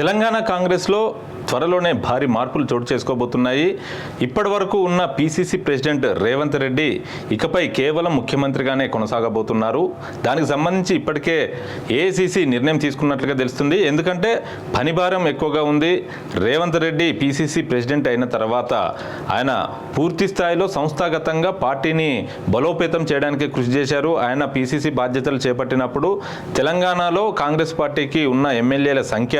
తెలంగాణ కాంగ్రెస్లో త్వరలోనే భారీ మార్పులు చోటు చేసుకోబోతున్నాయి. ఇప్పటి వరకు ఉన్న పీసీసీ ప్రెసిడెంట్ రేవంత్ రెడ్డి ఇకపై కేవలం ముఖ్యమంత్రిగానే కొనసాగబోతున్నారు. దానికి సంబంధించి ఇప్పటికే ఏసీసీ నిర్ణయం తీసుకున్నట్లుగా తెలుస్తుంది. ఎందుకంటే పనిభారం ఎక్కువగా ఉంది. రేవంత్ రెడ్డి పీసీసీ ప్రెసిడెంట్ అయిన తర్వాత ఆయన పూర్తి స్థాయిలో సంస్థాగతంగా పార్టీని బలోపేతం చేయడానికి కృషి చేశారు. ఆయన పీసీసీ బాధ్యతలు చేపట్టినప్పుడు తెలంగాణలో కాంగ్రెస్ పార్టీకి ఉన్న ఎమ్మెల్యేల సంఖ్య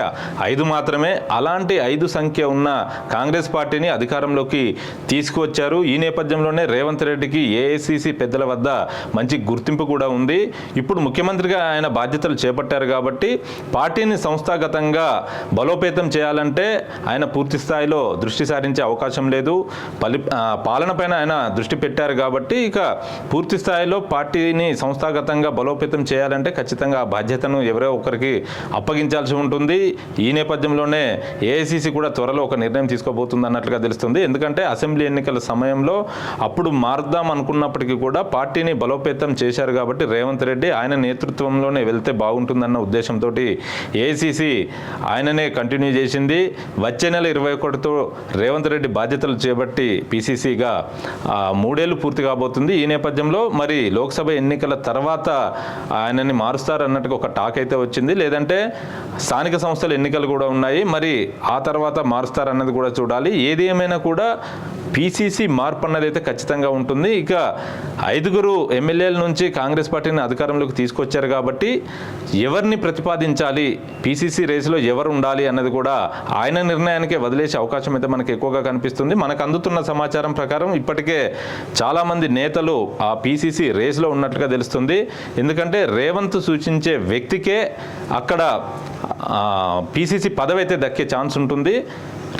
ఐదు మాత్రమే. అలాంటి ఐదు సంఖ్య ఉన్న కాంగ్రెస్ పార్టీని అధికారంలోకి తీసుకువచ్చారు. ఈ నేపథ్యంలోనే రేవంత్ రెడ్డికి ఏఐసిసి పెద్దల వద్ద మంచి గుర్తింపు కూడా ఉంది. ఇప్పుడు ముఖ్యమంత్రిగా ఆయన బాధ్యతలు చేపట్టారు కాబట్టి పార్టీని సంస్థాగతంగా బలోపేతం చేయాలంటే ఆయన పూర్తి స్థాయిలో దృష్టి సారించే అవకాశం లేదు. పలి పాలనపైన ఆయన దృష్టి పెట్టారు కాబట్టి ఇక పూర్తి స్థాయిలో పార్టీని సంస్థాగతంగా బలోపేతం చేయాలంటే ఖచ్చితంగా ఆ బాధ్యతను ఎవరో ఒకరికి అప్పగించాల్సి ఉంటుంది. ఈ నేపథ్యంలోనే ఏఐసిసి కూడా త్వరలో ఒక నిర్ణయం తీసుకోబోతుంది అన్నట్లుగా తెలుస్తుంది. ఎందుకంటే అసెంబ్లీ ఎన్నికల సమయంలో అప్పుడు మారుద్దాం అనుకున్నప్పటికీ కూడా పార్టీని బలోపేతం చేశారు కాబట్టి రేవంత్ రెడ్డి ఆయన నేతృత్వంలోనే వెళ్తే బాగుంటుందన్న ఉద్దేశంతో ఏసీసీ ఆయననే కంటిన్యూ చేసింది. వచ్చే నెల ఇరవై ఒకటితో రేవంత్ రెడ్డి బాధ్యతలు చేపట్టి పీసీసీగా మూడేళ్ళు పూర్తి కాబోతుంది. ఈ నేపథ్యంలో మరి లోక్సభ ఎన్నికల తర్వాత ఆయనని మారుస్తారు అన్నట్టుగా ఒక టాక్ అయితే వచ్చింది. లేదంటే స్థానిక సంస్థల ఎన్నికలు కూడా ఉన్నాయి. మరి ఆ తర్వాత తర్వాత మారుస్తారన్నది కూడా చూడాలి. ఏది ఏమైనా కూడా పీసీసీ మార్పు అన్నది అయితే ఖచ్చితంగా ఉంటుంది. ఇక ఐదుగురు ఎమ్మెల్యేల నుంచి కాంగ్రెస్ పార్టీని అధికారంలోకి తీసుకొచ్చారు కాబట్టి ఎవరిని ప్రతిపాదించాలి? పీసీసీ రేసులో ఎవరు ఉండాలి అన్నది కూడా ఆయన నిర్ణయానికే వదిలేసే అవకాశం అయితే మనకు ఎక్కువగా కనిపిస్తుంది. మనకు అందుతున్న సమాచారం ప్రకారం ఇప్పటికే చాలామంది నేతలు ఆ పీసీసీ రేసులో ఉన్నట్లుగా తెలుస్తుంది. ఎందుకంటే రేవంత్ సూచించే వ్యక్తికే అక్కడ పీసీసీ పదవి అయితే దక్కే ఛాన్స్ ఉంటుంది. বলে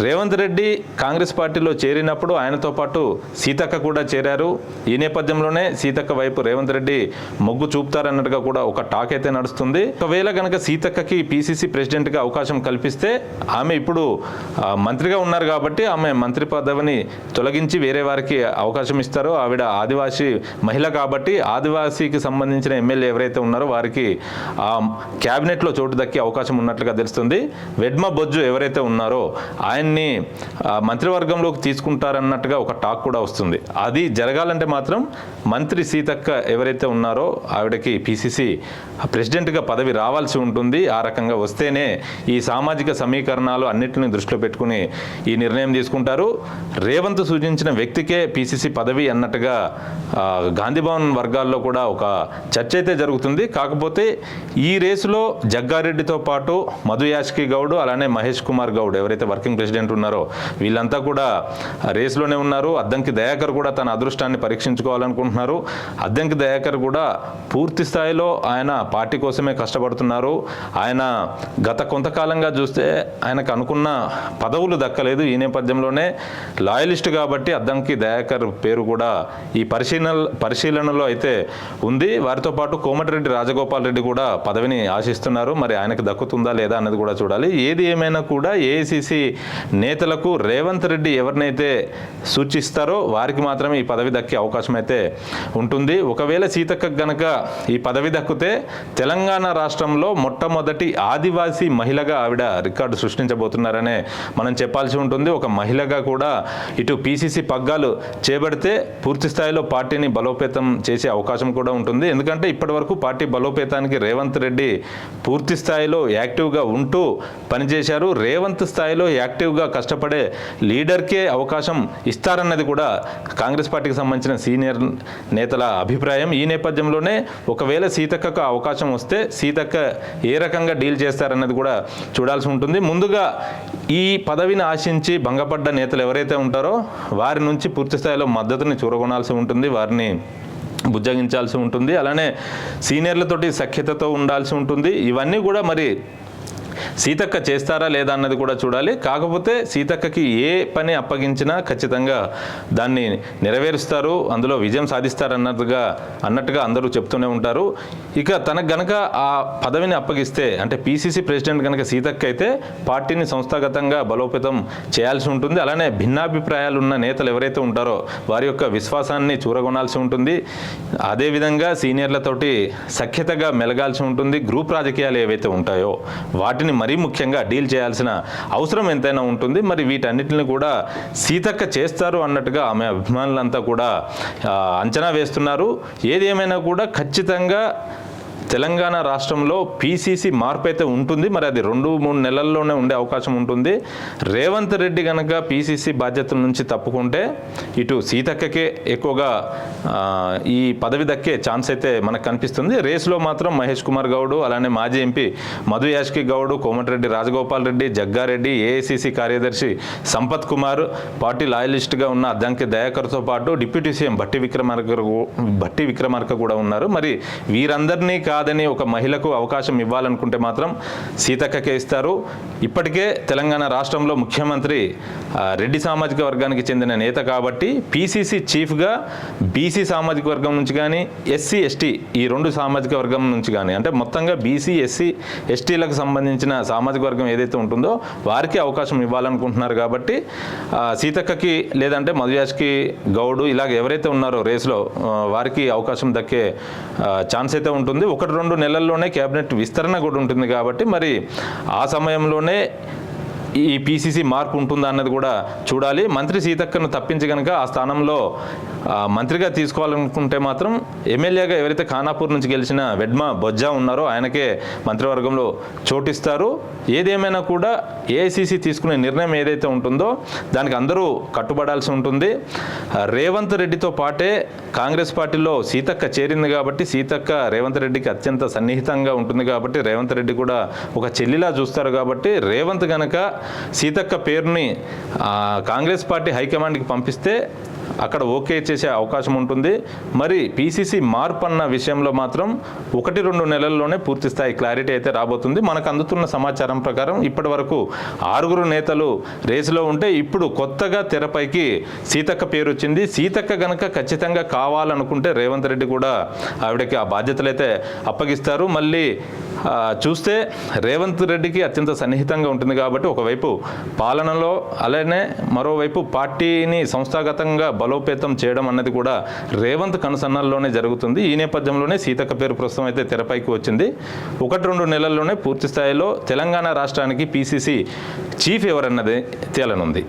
రేవంత్ రెడ్డి కాంగ్రెస్ పార్టీలో చేరినప్పుడు ఆయనతో పాటు సీతక్క కూడా చేరారు. ఈ నేపథ్యంలోనే సీతక్క వైపు రేవంత్ రెడ్డి మొగ్గు చూపుతారన్నట్టుగా కూడా ఒక టాక్ అయితే నడుస్తుంది. ఒకవేళ కనుక సీతక్కకి పీసీసీ ప్రెసిడెంట్గా అవకాశం కల్పిస్తే ఆమె ఇప్పుడు మంత్రిగా ఉన్నారు కాబట్టి ఆమె మంత్రి పదవిని తొలగించి వేరే వారికి అవకాశం ఇస్తారు. ఆవిడ ఆదివాసీ మహిళ కాబట్టి ఆదివాసీకి సంబంధించిన ఎమ్మెల్యే ఎవరైతే ఉన్నారో వారికి ఆ క్యాబినెట్లో చోటు దక్కే అవకాశం ఉన్నట్లుగా తెలుస్తుంది. వెడ్మ బొజ్జు ఎవరైతే ఉన్నారో ఆయన్ని మంత్రివర్గంలోకి తీసుకుంటారన్నట్టుగా ఒక టాక్ కూడా వస్తుంది. అది జరగాలంటే మాత్రం మంత్రి సీతక్క ఎవరైతే ఉన్నారో ఆవిడకి పిసిసి ప్రెసిడెంట్గా పదవి రావాల్సి ఉంటుంది. ఆ రకంగా వస్తేనే ఈ సామాజిక సమీకరణాలు అన్నింటినీ దృష్టిలో పెట్టుకుని ఈ నిర్ణయం తీసుకుంటారు. రేవంత్ సూచించిన వ్యక్తికే పిసిసి పదవి అన్నట్టుగా గాంధీభవన్ వర్గాల్లో కూడా ఒక చర్చ అయితే జరుగుతుంది. కాకపోతే ఈ రేసులో జగ్గారెడ్డితో పాటు మధు యాష్కి గౌడ్ అలానే మహేష్ కుమార్ గౌడ్ ఎవరైతే వర్కింగ్ ప్రెసిడెంట్ ఉన్నారో వీళ్ళంతా కూడా రేస్లోనే ఉన్నారు. అద్దంకి దయాకర్ కూడా తన అదృష్టాన్ని పరీక్షించుకోవాలనుకుంటున్నారు. అద్దంకి దయాకర్ కూడా పూర్తి స్థాయిలో ఆయన పార్టీ కోసమే కష్టపడుతున్నారు. ఆయన గత కొంతకాలంగా చూస్తే ఆయనకు అనుకున్న పదవులు దక్కలేదు ఈ నేపథ్యంలోనే. లాయలిస్ట్ కాబట్టి అద్దంకి దయాకర్ పేరు కూడా ఈ పరిశీలన పరిశీలనలో అయితే ఉంది. వారితో పాటు కోమటిరెడ్డి రాజగోపాల్ రెడ్డి కూడా పదవిని ఆశిస్తున్నారు. మరి ఆయనకు దక్కుతుందా లేదా అన్నది కూడా చూడాలి. ఏది ఏమైనా కూడా ఏఐసిసి నేతలకు రేవంత్ రెడ్డి ఎవరినైతే సూచిస్తారో వారికి మాత్రమే ఈ పదవి దక్కే అవకాశం అయితే ఉంటుంది. ఒకవేళ సీతక్క గనక ఈ పదవి దక్కితే తెలంగాణ రాష్ట్రంలో మొట్టమొదటి ఆదివాసీ మహిళగా ఆవిడ రికార్డు సృష్టించబోతున్నారనే మనం చెప్పాల్సి ఉంటుంది. ఒక మహిళగా కూడా ఇటు పీసీసీ పగ్గాలు చేపడితే పూర్తి స్థాయిలో పార్టీని బలోపేతం చేసే అవకాశం కూడా ఉంటుంది. ఎందుకంటే ఇప్పటివరకు పార్టీ బలోపేతానికి రేవంత్ రెడ్డి పూర్తి స్థాయిలో యాక్టివ్గా ఉంటూ పనిచేశారు. రేవంత్ స్థాయిలో యాక్టివ్ యాక్టివ్గా కష్టపడే లీడర్కే అవకాశం ఇస్తారన్నది కూడా కాంగ్రెస్ పార్టీకి సంబంధించిన సీనియర్ నేతల అభిప్రాయం. ఈ నేపథ్యంలోనే ఒకవేళ సీతక్కకు అవకాశం వస్తే సీతక్క ఏ రకంగా డీల్ చేస్తారన్నది కూడా చూడాల్సి ఉంటుంది. ముందుగా ఈ పదవిని ఆశించి భంగపడ్డ నేతలు ఎవరైతే ఉంటారో వారి నుంచి పూర్తిస్థాయిలో మద్దతుని చూరగొనాల్సి ఉంటుంది వారిని బుజ్జగించాల్సి ఉంటుంది. అలానే సీనియర్లతోటి సఖ్యతతో ఉండాల్సి ఉంటుంది. ఇవన్నీ కూడా మరి సీతక్క చేస్తారా లేదా అన్నది కూడా చూడాలి. కాకపోతే సీతక్కకి ఏ పని అప్పగించినా ఖచ్చితంగా దాన్ని నెరవేరుస్తారు. అందులో విజయం సాధిస్తారన్నట్టుగా అన్నట్టుగా అందరూ చెప్తూనే ఉంటారు. ఇక తనకు గనక ఆ పదవిని అప్పగిస్తే అంటే పీసీసీ ప్రెసిడెంట్ కనుక సీతక్క అయితే పార్టీని సంస్థాగతంగా బలోపేతం చేయాల్సి ఉంటుంది. అలానే భిన్నాభిప్రాయాలు ఉన్న నేతలు ఎవరైతే ఉంటారో వారి యొక్క విశ్వాసాన్ని చూరగొనాల్సి ఉంటుంది. అదేవిధంగా సీనియర్లతోటి సఖ్యతగా మెలగాల్సి ఉంటుంది. గ్రూప్ రాజకీయాలు ఏవైతే ఉంటాయో వాటిని వాటిని మరీ ముఖ్యంగా డీల్ చేయాల్సిన అవసరం ఎంతైనా ఉంటుంది. మరి వీటన్నిటిని కూడా సీతక్క చేస్తారు అన్నట్టుగా ఆమె అభిమానులంతా కూడా అంచనా వేస్తున్నారు. ఏది ఏమైనా కూడా ఖచ్చితంగా తెలంగాణ రాష్ట్రంలో పీసీసీ మార్పు అయితే ఉంటుంది మరి అది రెండు మూడు నెలల్లోనే ఉండే అవకాశం ఉంటుంది. రేవంత్ రెడ్డి కనుక పీసీసీ బాధ్యతల నుంచి తప్పుకుంటే ఇటు సీతక్కకే ఎక్కువగా ఈ పదవి దక్కే ఛాన్స్ అయితే మనకు కనిపిస్తుంది. రేసులో మాత్రం మహేష్ కుమార్ గౌడ్ అలానే మాజీ ఎంపీ మధు యాష్కి గౌడ్ కోమటిరెడ్డి రాజగోపాల్ రెడ్డి జగ్గారెడ్డి ఏఐసిసి కార్యదర్శి సంపత్ కుమార్ పార్టీ లాయలిస్ట్గా ఉన్న అద్దంకి దయాకర్తో పాటు డిప్యూటీ సీఎం భట్టి విక్రమార్క భట్టి విక్రమార్క కూడా ఉన్నారు. మరి వీరందరినీ కాదని ఒక మహిళకు అవకాశం ఇవ్వాలనుకుంటే మాత్రం సీతక్కకే ఇస్తారు. ఇప్పటికే తెలంగాణ రాష్ట్రంలో ముఖ్యమంత్రి రెడ్డి సామాజిక వర్గానికి చెందిన నేత కాబట్టి పీసీసీ చీఫ్గా బీసీ సామాజిక వర్గం నుంచి కానీ ఎస్సీ ఎస్టీ ఈ రెండు సామాజిక వర్గం నుంచి కానీ అంటే మొత్తంగా బీసీ ఎస్సీ ఎస్టీలకు సంబంధించిన సామాజిక వర్గం ఏదైతే ఉంటుందో వారికి అవకాశం ఇవ్వాలనుకుంటున్నారు కాబట్టి సీతక్కకి లేదంటే మధుయాష్కి గౌడు ఇలాగ ఎవరైతే ఉన్నారో రేస్లో వారికి అవకాశం దక్కే ఛాన్స్ అయితే ఉంటుంది. ఒకటి రెండు నెలల్లోనే క్యాబినెట్ విస్తరణ కూడా ఉంటుంది కాబట్టి మరి ఆ సమయంలోనే ఈ పీసీసీ మార్పు ఉంటుందా అన్నది కూడా చూడాలి. మంత్రి సీతక్కను తప్పించి కనుక ఆ స్థానంలో మంత్రిగా తీసుకోవాలనుకుంటే మాత్రం ఎమ్మెల్యేగా ఎవరైతే ఖానాపూర్ నుంచి గెలిచిన వెడ్మ బొజ్జా ఉన్నారో ఆయనకే మంత్రివర్గంలో చోటిస్తారు. ఏదేమైనా కూడా ఏఐసీసీ తీసుకునే నిర్ణయం ఏదైతే ఉంటుందో దానికి అందరూ కట్టుబడాల్సి ఉంటుంది. రేవంత్ రెడ్డితో పాటే కాంగ్రెస్ పార్టీలో సీతక్క చేరింది కాబట్టి సీతక్క రేవంత్ రెడ్డికి అత్యంత సన్నిహితంగా ఉంటుంది కాబట్టి రేవంత్ రెడ్డి కూడా ఒక చెల్లిలా చూస్తారు కాబట్టి రేవంత్ కనుక సీతక్క పేరుని ఆ, కాంగ్రెస్ పార్టీ హైకమాండ్కి పంపిస్తే అక్కడ ఓకే చేసే అవకాశం ఉంటుంది. మరి పీసీసీ మార్పు అన్న విషయంలో మాత్రం ఒకటి రెండు నెలల్లోనే పూర్తి స్థాయి క్లారిటీ అయితే రాబోతుంది. మనకు అందుతున్న సమాచారం ప్రకారం ఇప్పటి వరకు ఆరుగురు నేతలు రేసులో ఉంటే ఇప్పుడు కొత్తగా తెరపైకి సీతక్క పేరు వచ్చింది సీతక్క గనక ఖచ్చితంగా కావాలనుకుంటే రేవంత్ రెడ్డి కూడా ఆవిడకి ఆ బాధ్యతలు అయితే అప్పగిస్తారు. మళ్ళీ చూస్తే రేవంత్ రెడ్డికి అత్యంత సన్నిహితంగా ఉంటుంది కాబట్టి ఒకవైపు పాలనలో అలానే మరోవైపు పార్టీని సంస్థాగతంగా బలోపేతం చేయడం అన్నది కూడా రేవంత్ కనుసన్నల్లోనే జరుగుతుంది. ఈ నేపథ్యంలోనే సీతక్క పేరు ప్రస్తుతం అయితే తెరపైకి వచ్చింది. ఒకటి రెండు నెలల్లోనే పూర్తి స్థాయిలో తెలంగాణ రాష్ట్రానికి పీసీసీ చీఫ్ ఎవరన్నది తేలనుంది.